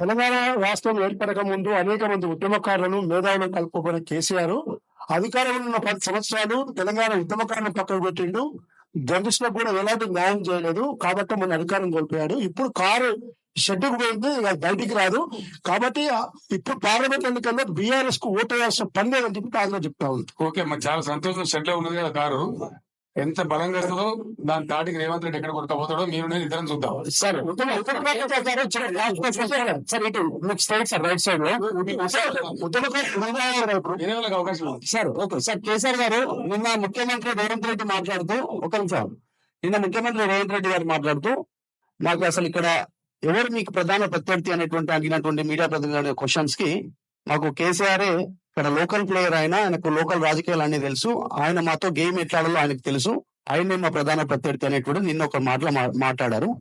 తెలంగాణ రాష్ట్రం ఏర్పడక ముందు అనేక మంది ఉద్యమకారులను మేధావులను కలుపుకున్న కేసీఆర్ అధికారంలో ఉన్న పది సంవత్సరాలు తెలంగాణ ఉద్యమకారులను పక్కకు పెట్టిండు. జర్నలిస్టులకు కూడా ఎలాంటి న్యాయం చేయలేదు. కాబట్టి మన అధికారం కోల్పోయాడు. ఇప్పుడు కారు షెడ్డుకు పోయింది బయటికి రాదు. కాబట్టి ఇప్పుడు పార్లమెంట్ ఎన్నికల్లో బీఆర్ఎస్కు ఓటు వేయాల్సిన పని లేదని చెప్పి కాంగ్రెస్ చెప్తా ఉంది. ఓకే మరి చాలా సంతోషం. షెడ్లో ఉన్నది కదా కారు. ఎంత బలంగా వస్తుందో దాని దాటికి రేవంత్ రెడ్డి ఎక్కడ కొట్టుకపోతాడో మీరు నేను ఇద్దరం చూద్దాం సార్ ఉద్యమకారులు సార్ రైట్ సైడ్లో అవకాశం ఉంది సార్ ఓకే సార్ కేసీఆర్ గారు నిన్న ముఖ్యమంత్రి రేవంత్ రెడ్డి మాట్లాడుతూ ఒక నిమిషం నిన్న ముఖ్యమంత్రి రేవంత్ రెడ్డి గారు మాట్లాడుతూ నాకు అసలు ఇక్కడ ఎవరు మీకు ప్రధాన ప్రత్యర్థి అనేటువంటి అడిగినటువంటి మీడియా ప్రతినిధి క్వశ్చన్స్కి మాకు కేసీఆర్ ఇక్కడ లోకల్ ప్లేయర్ ఆయన ఆయనకు లోకల్ రాజకీయాలు అన్ని తెలుసు. ఆయన మాతో గేమ్ ఎట్లా ఆడాలో ఆయనకు తెలుసు. ఆయనే మా ప్రధాన ప్రత్యర్థి అనేటువంటి నిన్న ఒక మాటలు మా- మాట్లాడారు.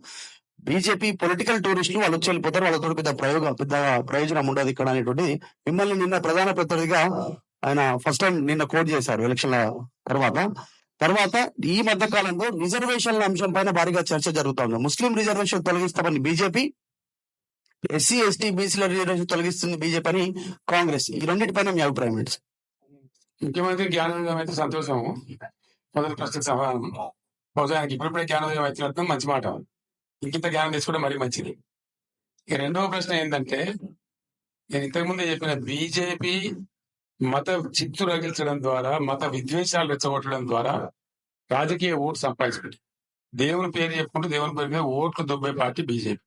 బీజేపీ పొలిటికల్ టూరిస్టులు వాళ్ళు వచ్చి వెళ్ళిపోతారు. వాళ్ళతో పెద్ద ప్రయోగం పెద్ద ప్రయోజనం ఉండదు ఇక్కడ అనేటువంటి మిమ్మల్ని నిన్న ప్రధాన ప్రత్యర్థిగా ఆయన ఫస్ట్ టైం నిన్న కోట్ చేశారు ఎలక్షన్ల తర్వాత. తర్వాత ఈ మధ్య కాలంలో రిజర్వేషన్ల అంశం పైన భారీగా చర్చ జరుగుతుంది ముస్లిం రిజర్వేషన్ తొలగిస్తామని బీజేపీ ఎస్సీ ఎస్టీ బీసీల రిజర్వేషన్ తొలగిస్తుంది బీజేపీ అని కాంగ్రెస్. ఈ రెండింటిపైన మీ అభిప్రాయం ఏంటి? సార్? ముఖ్యమంత్రి జ్ఞానోదయం అయితే సంతోషం. మొదటి ప్రశ్న సమాధానం. బహుశా ఆయనకి ఇప్పుడిప్పుడే జ్ఞానోదయం అయితే మంచి మాట. ఇంకింత జ్ఞానం తీసుకోవడం మరీ మంచిది. ఇక రెండవ ప్రశ్న ఏంటంటే నేను ఇంతకుముందే చెప్పిన బీజేపీ మత చిత్తు రగిల్చడం ద్వారా మత విద్వేషాలు రెచ్చగొట్టడం ద్వారా రాజకీయ ఓటు సంపాదించుకుంది. దేవుని పేరు చెప్పుకుంటూ దేవుని పేరు మీద ఓట్లు దొబ్బే పార్టీ బీజేపీ.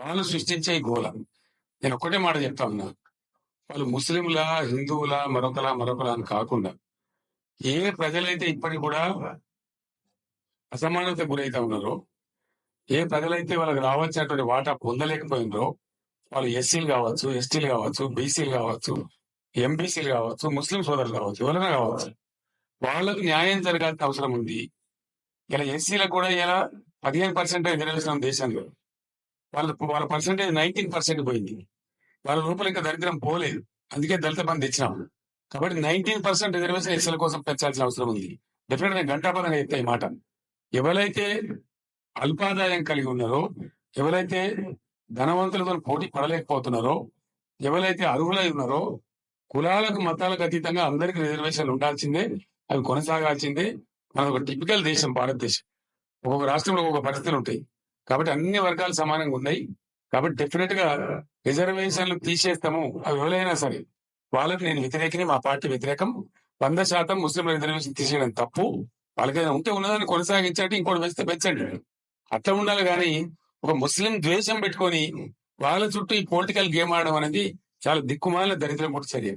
వాళ్ళు సృష్టించే ఈ గోల నేను ఒక్కటే మాట చెప్తా ఉన్నా. వాళ్ళు ముస్లింల హిందువుల మరొకలా మరొకలా అని కాకుండా ఏ ప్రజలైతే ఇప్పటికి కూడా అసమానత గురైతే ఉన్నారో ఏ ప్రజలైతే వాళ్ళకి రావాల్సినటువంటి వాటా పొందలేకపోయినరో వాళ్ళు ఎస్సీలు కావచ్చు ఎస్టీలు కావచ్చు బీసీలు కావచ్చు ఎంబీసీలు కావచ్చు ముస్లిం సోదరులు కావచ్చు ఎవరైనా కావచ్చు వాళ్ళకు న్యాయం జరగాల్సిన అవసరం ఉంది. ఇలా ఎస్సీలకు కూడా ఇలా పదిహేను పర్సెంట్ రిజర్వేషన్ దేశంలో. వాళ్ళ వాళ్ళ పర్సంటేజ్ నైన్టీన్ పర్సెంట్ పోయింది. వాళ్ళ లోపల ఇంకా దరిద్రం పోలేదు. అందుకే దళిత బంధు ఇచ్చినాం కాబట్టి నైన్టీన్ పర్సెంట్ రిజర్వేషన్ ఎస్ఎల్ కోసం పెంచాల్సిన అవసరం ఉంది. డెఫినెట్గా గంటాపదంగా చెప్తా ఈ మాట. ఎవరైతే అల్పాదాయం కలిగి ఉన్నారో ఎవరైతే ధనవంతులతో పోటీ పడలేకపోతున్నారో ఎవరైతే అర్హులై ఉన్నారో కులాలకు మతాలకు అతీతంగా అందరికి రిజర్వేషన్ ఉండాల్సిందే అవి కొనసాగాల్సిందే. మన ఒక టిపికల్ దేశం భారతదేశం. ఒక్కొక్క రాష్ట్రంలో ఒక్కొక్క పరిస్థితులు ఉంటాయి. కాబట్టి అన్ని వర్గాలు సమానంగా ఉన్నాయి. కాబట్టి డెఫినెట్గా రిజర్వేషన్లు తీసేస్తాము. అవి ఎవరైనా సరే వాళ్ళకి నేను వ్యతిరేకని మా పార్టీ వ్యతిరేకం. వంద శాతం ముస్లిం రిజర్వేషన్ తీసేయడం తప్పు. వాళ్ళకైనా ఉంటే ఉన్నదాన్ని కొనసాగించండి ఇంకోటి వేస్తే పెంచండి. అట్లా ఉండాలి కానీ ఒక ముస్లిం ద్వేషం పెట్టుకొని వాళ్ళ చుట్టూ ఈ పొలిటికల్ గేమ్ ఆడడం అనేది చాలా దిక్కుమాల దరిద్రం కూడా చర్య.